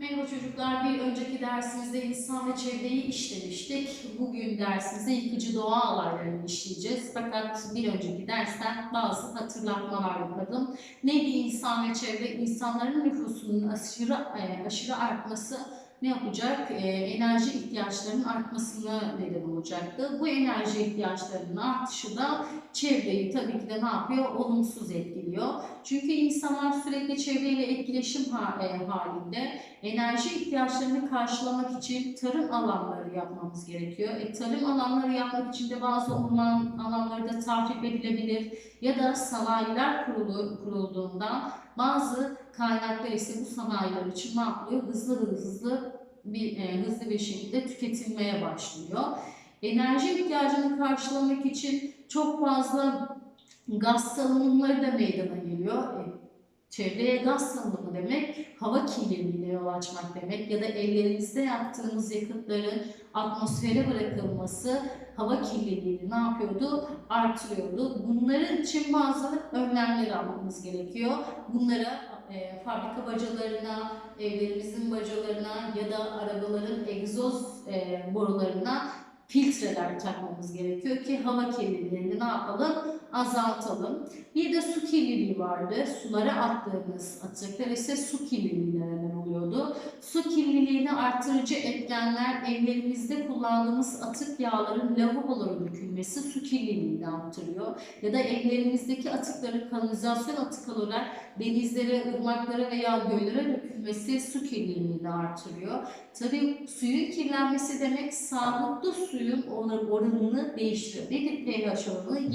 Merhaba çocuklar, bir önceki dersimizde insan ve çevreyi işlemiştik. Bugün dersimizde yıkıcı doğa olaylarını işleyeceğiz. Fakat bir önceki dersten bazı hatırlatmalar yapalım. Neydi insan ve çevre? İnsanların nüfusunun aşırı, e, aşırı artması ne yapacak? E, enerji ihtiyaçlarının artmasına neden olacaktı. Bu enerji ihtiyaçlarının artışı da çevreyi tabii ki de ne yapıyor? Olumsuz etkiliyor. Çünkü insanlar sürekli çevreyle etkileşim e, halinde enerji ihtiyaçlarını karşılamak için tarım alanları yapmamız gerekiyor. E, tarım alanları yapmak için de bazı orman alanları da tahrip edilebilir ya da sanayiler kurulu, kurulduğunda bazı kaynaklar ise bu sanayiler için ne yapılıyor? Hızlı hızlı bir e, hızlı bir şekilde tüketilmeye başlıyor. Enerji ihtiyacını karşılamak için çok fazla gaz salınımları da meydana geliyor. E, Çevreye gaz salınımı demek hava kirliliğine yol açmak demek ya da evlerimizde yaptığımız yakıtların atmosfere bırakılması hava kirliliğini ne yapıyordu? Artırıyordu. Bunların için bazı önlemler almamız gerekiyor. Bunlara e, fabrika bacalarına, evlerimizin bacalarına ya da arabaların egzoz e, borularına filtreler takmamız gerekiyor ki hava kirliliğini ne yapalım? Azaltalım. Bir de su kirliliği vardı. Sulara attığımız atıklar ise su kirliliğine neden oluyordu. Su kirliliğini artırıcı etkenler evlerimizde kullandığımız atık yağların lavabolara dökülmesi su kirliliğini artırıyor. Ya da evlerimizdeki atıkların kanalizasyon atık olarak denizlere, ırmaklara veya göllere dökülmesi su kirliliğini artırıyor. Tabii suyun kirlenmesi demek sağlıklı suyun oran- oranını değiştiriyor. Nedir pH oranı?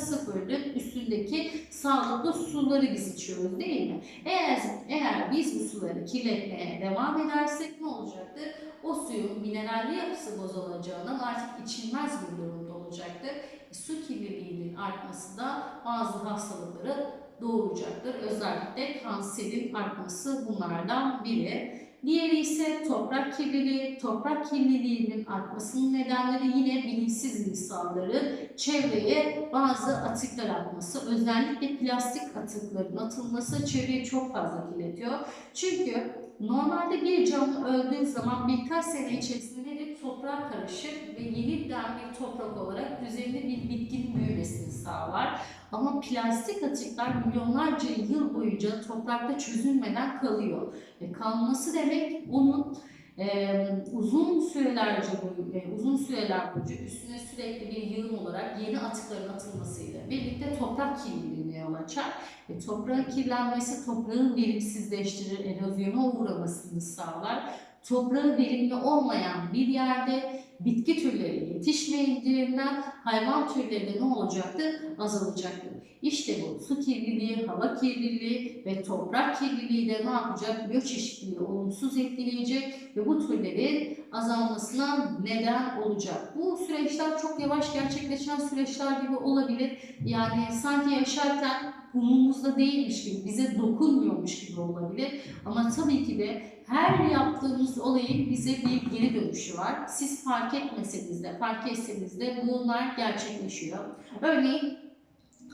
7.0'ın üstündeki sağlıklı suları biz içiyoruz değil mi? Eğer, eğer biz bu suları kirletmeye devam edersek ne olacaktır? O suyun mineralli yapısı bozulacağından artık içilmez bir durumda olacaktır. E, Su kirliliğinin artması da bazı hastalıkları doğuracaktır. Özellikle kanserin artması bunlardan biri. Diğeri ise toprak kirliliği. Toprak kirliliğinin artmasının nedenleri yine bilinçsiz insanların çevreye bazı atıklar atması. Özellikle plastik atıkların atılması çevreyi çok fazla kirletiyor. Çünkü normalde bir canlı öldüğü zaman birkaç sene içerisinde Toprağa karışır ve yeniden bir toprak olarak üzerinde bir bitkinin büyümesini sağlar. Ama plastik atıklar milyonlarca yıl boyunca toprakta çözülmeden kalıyor. E, kalması demek onun e, uzun sürelerce boyu, e, uzun süreler boyunca üstüne sürekli bir yığın olarak yeni atıkların atılmasıyla birlikte toprak kirliliğine yol açar. E, toprağın kirlenmesi toprağın verimsizleştirir, erozyona uğramasını sağlar. Toprağı verimli olmayan bir yerde bitki türleri yetişmeyeceğinden hayvan türleri de ne olacaktır? Azalacaktır. İşte bu su kirliliği, hava kirliliği ve toprak kirliliği de ne yapacak? Biyoçeşitliliği olumsuz etkileyecek ve bu türlerin azalmasına neden olacak. Bu süreçler çok yavaş gerçekleşen süreçler gibi olabilir. Yani sanki yaşarken umumuzda değilmiş gibi, bize dokunmuyormuş gibi olabilir. Ama tabii ki de her yaptığımız olayın bize bir geri dönüşü var. Siz fark etmeseniz de, fark etseniz de bunlar gerçekleşiyor. Örneğin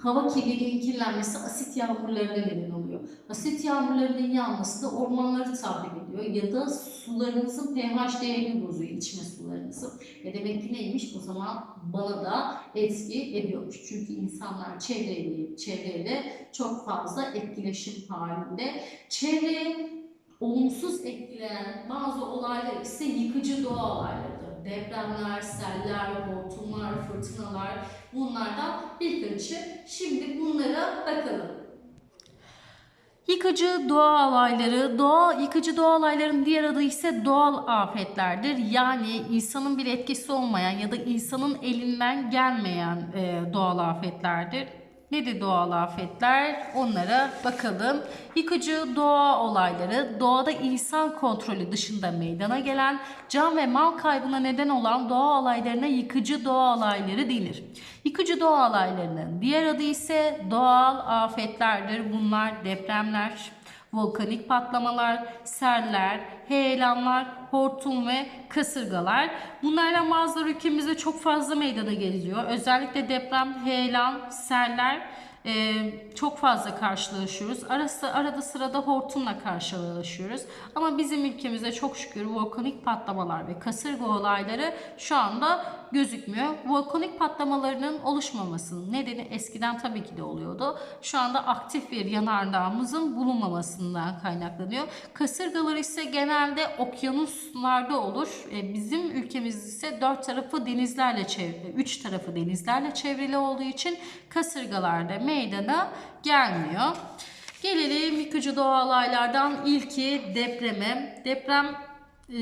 hava kirliliğinin kirlenmesi asit yağmurlarına neden oluyor. Asit yağmurlarının yağması da ormanları tahrip ediyor ya da sularınızın pH değerini bozuyor, içme sularınızın. E demek ki neymiş? O zaman bana da etki ediyormuş. Çünkü insanlar çevreyle, çevreyle çok fazla etkileşim halinde. Çevreye olumsuz etkileyen bazı olaylar ise yıkıcı doğa olaylarıdır. Depremler, seller, hortumlar, fırtınalar bunlardan birkaçı. Şimdi bunlara bakalım. Yıkıcı doğa olayları, doğa yıkıcı doğa olaylarının diğer adı ise doğal afetlerdir. Yani insanın bir etkisi olmayan ya da insanın elinden gelmeyen e, doğal afetlerdir. Nedir doğal afetler? Onlara bakalım. Yıkıcı doğa olayları doğada insan kontrolü dışında meydana gelen can ve mal kaybına neden olan doğa olaylarına yıkıcı doğa olayları denir. Yıkıcı doğa olaylarının diğer adı ise doğal afetlerdir. Bunlar depremler, volkanik patlamalar, seller, heyelanlar, hortum ve kasırgalar. Bunlardan bazıları ülkemizde çok fazla meydana geliyor. Özellikle deprem, heyelan, seller e, çok fazla karşılaşıyoruz. Arası, arada sırada hortumla karşılaşıyoruz. Ama bizim ülkemizde çok şükür volkanik patlamalar ve kasırga olayları şu anda gözükmüyor. Volkanik patlamalarının oluşmamasının nedeni eskiden tabii ki de oluyordu. Şu anda aktif bir yanardağımızın bulunmamasından kaynaklanıyor. Kasırgalar ise genelde okyanuslarda olur. E, Bizim ülkemiz ise dört tarafı denizlerle çevrili, üç tarafı denizlerle çevrili olduğu için kasırgalarda meydana gelmiyor. Gelelim yıkıcı doğal olaylardan ilki depreme. Deprem e,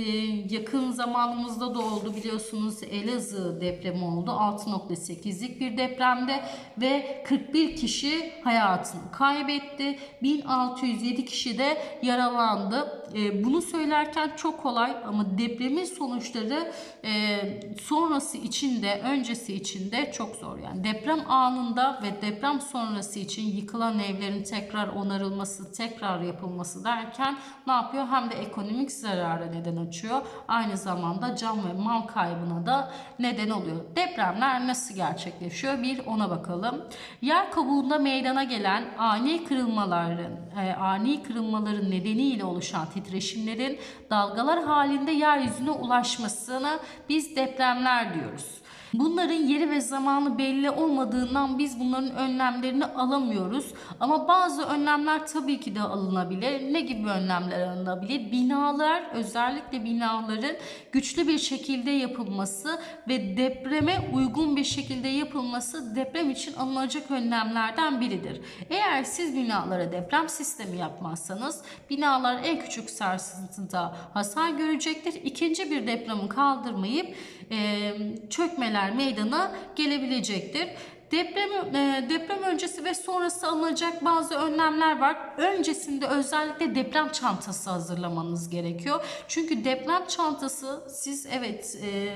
yakın zamanımızda da oldu biliyorsunuz. Elazığ depremi oldu. 6.8'lik bir depremde ve 41 kişi hayatını kaybetti. 1607 kişi de yaralandı. E, bunu söylerken çok kolay ama depremin sonuçları e, sonrası için de öncesi için de çok zor. Yani deprem anında ve deprem sonrası için yıkılan evlerin tekrar onarılması tekrar yapılması derken ne yapıyor? Hem de ekonomik zarara neden açıyor. Aynı zamanda can ve mal kaybına da neden oluyor. Depremler nasıl gerçekleşiyor? Bir ona bakalım. Yer kabuğunda meydana gelen ani kırılmaların, e, ani kırılmaların nedeniyle oluşan titreşimlerin dalgalar halinde yeryüzüne ulaşmasına biz depremler diyoruz. Bunların yeri ve zamanı belli olmadığından biz bunların önlemlerini alamıyoruz. Ama bazı önlemler tabii ki de alınabilir. Ne gibi önlemler alınabilir? Binalar, özellikle binaların güçlü bir şekilde yapılması ve depreme uygun bir şekilde yapılması deprem için alınacak önlemlerden biridir. Eğer siz binalara deprem sistemi yapmazsanız binalar en küçük sarsıntıda hasar görecektir. İkinci bir depremi kaldırmayıp e, çökmeler meydana gelebilecektir. Deprem, e, deprem öncesi ve sonrası alınacak bazı önlemler var. Öncesinde özellikle deprem çantası hazırlamanız gerekiyor. Çünkü deprem çantası siz evet e,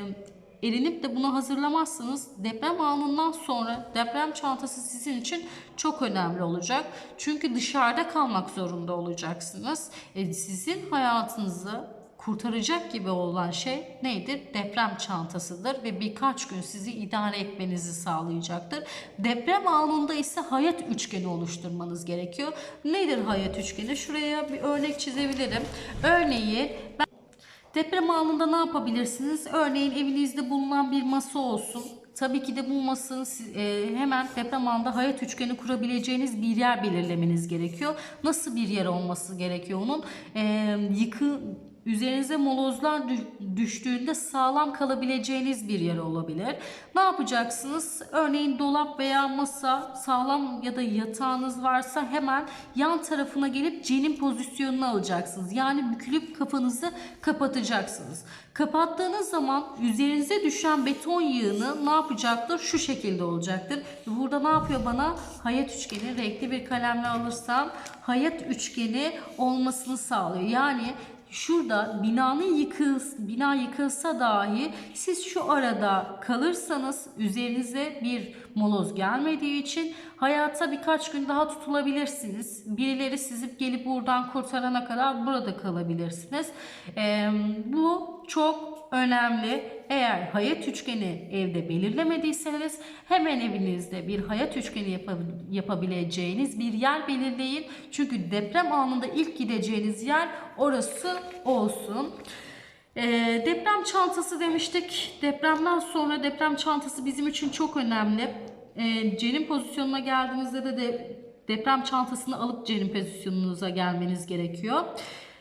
erinip de bunu hazırlamazsanız deprem anından sonra deprem çantası sizin için çok önemli olacak. Çünkü dışarıda kalmak zorunda olacaksınız. E, sizin hayatınızı kurtaracak gibi olan şey nedir? Deprem çantasıdır ve birkaç gün sizi idare etmenizi sağlayacaktır. Deprem anında ise hayat üçgeni oluşturmanız gerekiyor. Nedir hayat üçgeni? Şuraya bir örnek çizebilirim. Örneği ben Deprem anında ne yapabilirsiniz? Örneğin evinizde bulunan bir masa olsun. Tabii ki de bu masanın e, hemen deprem anında hayat üçgeni kurabileceğiniz bir yer belirlemeniz gerekiyor. Nasıl bir yer olması gerekiyor onun? E, yıkı Üzerinize molozlar dü- düştüğünde sağlam kalabileceğiniz bir yer olabilir. Ne yapacaksınız? Örneğin dolap veya masa sağlam ya da yatağınız varsa hemen yan tarafına gelip cenin pozisyonunu alacaksınız. Yani bükülüp kafanızı kapatacaksınız. Kapattığınız zaman üzerinize düşen beton yığını ne yapacaktır? Şu şekilde olacaktır. Burada ne yapıyor bana? Hayat üçgeni renkli bir kalemle alırsam hayat üçgeni olmasını sağlıyor. Yani Şurada binanın yıkıl, bina yıkılsa dahi siz şu arada kalırsanız üzerinize bir moloz gelmediği için hayata birkaç gün daha tutulabilirsiniz. Birileri sizi gelip buradan kurtarana kadar burada kalabilirsiniz. Ee, bu çok önemli. Eğer hayat üçgeni evde belirlemediyseniz hemen evinizde bir hayat üçgeni yapabil- yapabileceğiniz bir yer belirleyin. Çünkü deprem anında ilk gideceğiniz yer orası olsun. Ee, deprem çantası demiştik. Depremden sonra deprem çantası bizim için çok önemli. Ee, cenin pozisyonuna geldiğinizde de, de deprem çantasını alıp cenin pozisyonunuza gelmeniz gerekiyor.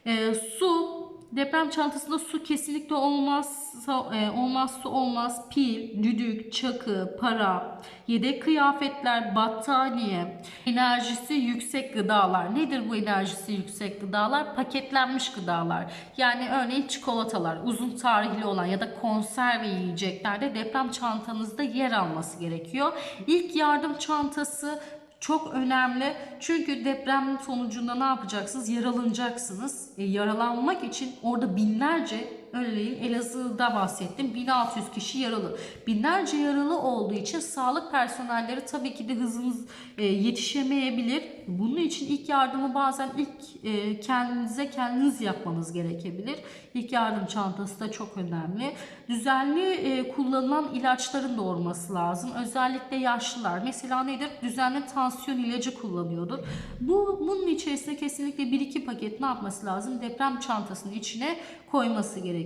Ee, su Deprem çantasında su kesinlikle olmazsa e, olmazsa olmaz pil, düdük, çakı, para, yedek kıyafetler, battaniye, enerjisi yüksek gıdalar. Nedir bu enerjisi yüksek gıdalar? Paketlenmiş gıdalar. Yani örneğin çikolatalar, uzun tarihli olan ya da konserve yiyeceklerde deprem çantanızda yer alması gerekiyor. İlk yardım çantası çok önemli. Çünkü deprem sonucunda ne yapacaksınız? Yaralanacaksınız. E, yaralanmak için orada binlerce örneğin Elazığ'da bahsettim. 1600 kişi yaralı. Binlerce yaralı olduğu için sağlık personelleri tabii ki de hızınız e, yetişemeyebilir. Bunun için ilk yardımı bazen ilk e, kendinize kendiniz yapmanız gerekebilir. İlk yardım çantası da çok önemli. Düzenli e, kullanılan ilaçların da olması lazım. Özellikle yaşlılar. Mesela nedir? Düzenli tansiyon ilacı kullanıyordur. Bu bunun içerisine kesinlikle 1-2 paket ne yapması lazım? Deprem çantasının içine koyması gerekiyor.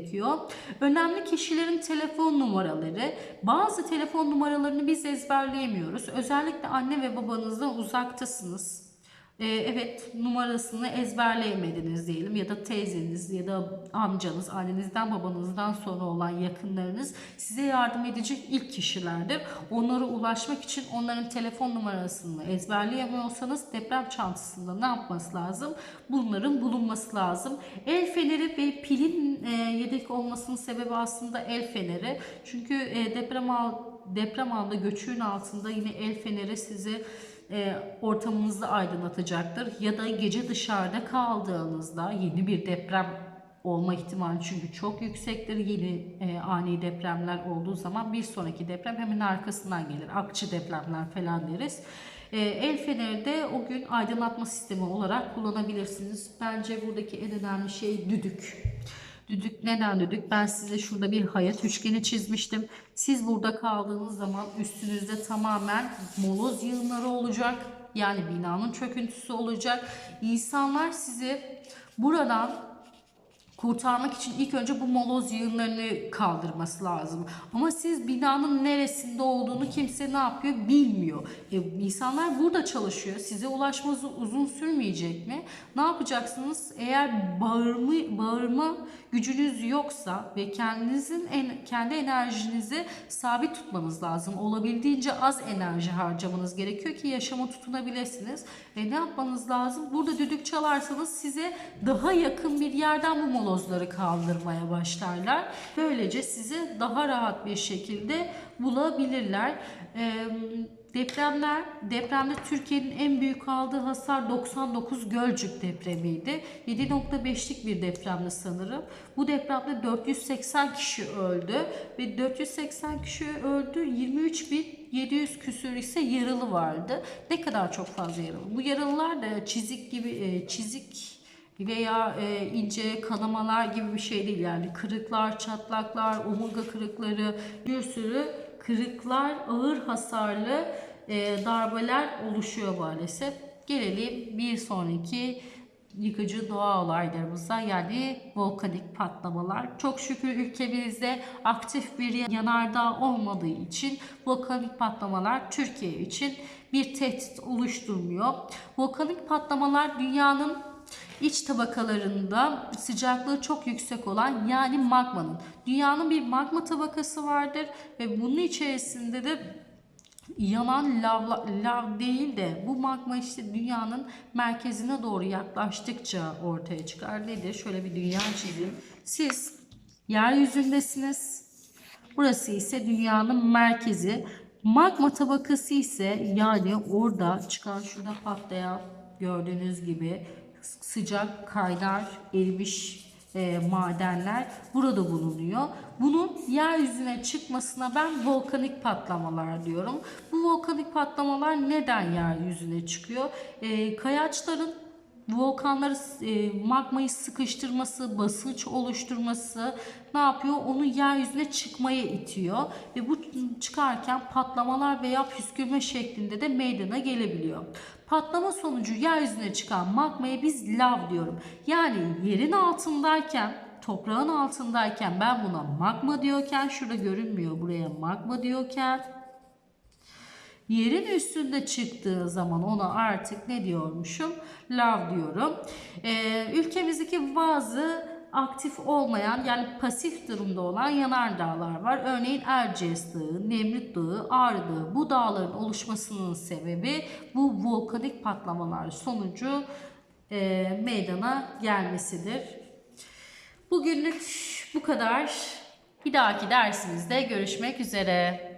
Önemli kişilerin telefon numaraları. Bazı telefon numaralarını biz ezberleyemiyoruz. Özellikle anne ve babanızdan uzaktasınız. Ee, evet numarasını ezberleyemediniz diyelim ya da teyzeniz ya da amcanız, annenizden babanızdan sonra olan yakınlarınız size yardım edecek ilk kişilerdir. Onlara ulaşmak için onların telefon numarasını ezberleyemiyorsanız deprem çantasında ne yapması lazım? Bunların bulunması lazım. El feneri ve pilin e, yedek olmasının sebebi aslında el feneri. Çünkü e, deprem al, deprem anında göçüğün altında yine el feneri sizi e, ortamınızı aydınlatacaktır. Ya da gece dışarıda kaldığınızda yeni bir deprem olma ihtimali çünkü çok yüksektir. Yeni e, ani depremler olduğu zaman bir sonraki deprem hemen arkasından gelir. Akçı depremler falan deriz. E, el feneri de o gün aydınlatma sistemi olarak kullanabilirsiniz. Bence buradaki en önemli şey düdük. Düdük neden düdük? Ben size şurada bir hayat üçgeni çizmiştim. Siz burada kaldığınız zaman üstünüzde tamamen moloz yığınları olacak. Yani binanın çöküntüsü olacak. İnsanlar sizi buradan kurtarmak için ilk önce bu moloz yığınlarını kaldırması lazım. Ama siz binanın neresinde olduğunu kimse ne yapıyor bilmiyor. E, insanlar burada çalışıyor. Size ulaşması uzun sürmeyecek mi? Ne yapacaksınız? Eğer bağırma, bağırma gücünüz yoksa ve kendinizin en, kendi enerjinizi sabit tutmanız lazım. Olabildiğince az enerji harcamanız gerekiyor ki yaşama tutunabilirsiniz. Ve ne yapmanız lazım? Burada düdük çalarsanız size daha yakın bir yerden bu molozları kaldırmaya başlarlar. Böylece sizi daha rahat bir şekilde bulabilirler. Ee, Depremler, depremde Türkiye'nin en büyük aldığı hasar 99 Gölcük depremiydi. 7.5'lik bir depremdi sanırım. Bu depremde 480 kişi öldü ve 480 kişi öldü. 23.700 küsür ise yaralı vardı. Ne kadar çok fazla yaralı. Bu yaralılar da çizik gibi çizik veya e, ince kanamalar gibi bir şey değil yani kırıklar, çatlaklar, omurga kırıkları bir sürü kırıklar, ağır hasarlı e, darbeler oluşuyor maalesef. Gelelim bir sonraki yıkıcı doğa olaylarımıza yani volkanik patlamalar. Çok şükür ülkemizde aktif bir yanardağ olmadığı için volkanik patlamalar Türkiye için bir tehdit oluşturmuyor. Volkanik patlamalar dünyanın iç tabakalarında sıcaklığı çok yüksek olan yani magmanın. Dünyanın bir magma tabakası vardır ve bunun içerisinde de yanan lav, lav değil de bu magma işte dünyanın merkezine doğru yaklaştıkça ortaya çıkar. Nedir? Şöyle bir dünya çizeyim. Siz yeryüzündesiniz. Burası ise dünyanın merkezi. Magma tabakası ise yani orada çıkan şurada patlayan gördüğünüz gibi sıcak kaynar erimiş e, madenler burada bulunuyor. Bunun yeryüzüne çıkmasına ben volkanik patlamalar diyorum. Bu volkanik patlamalar neden yeryüzüne çıkıyor? E, kayaçların volkanları e, magmayı sıkıştırması, basınç oluşturması ne yapıyor? Onu yeryüzüne çıkmaya itiyor ve bu çıkarken patlamalar veya püskürme şeklinde de meydana gelebiliyor. Patlama sonucu yeryüzüne çıkan magmaya biz lav diyorum. Yani yerin altındayken toprağın altındayken ben buna magma diyorken şurada görünmüyor buraya magma diyorken yerin üstünde çıktığı zaman ona artık ne diyormuşum? Lav diyorum. Ee, ülkemizdeki bazı aktif olmayan yani pasif durumda olan yanardağlar var. Örneğin Erciyes Dağı, Nemrut Dağı, Ağrı Dağı. Bu dağların oluşmasının sebebi bu volkanik patlamalar sonucu e, meydana gelmesidir. Bugünlük bu kadar. Bir dahaki dersimizde görüşmek üzere.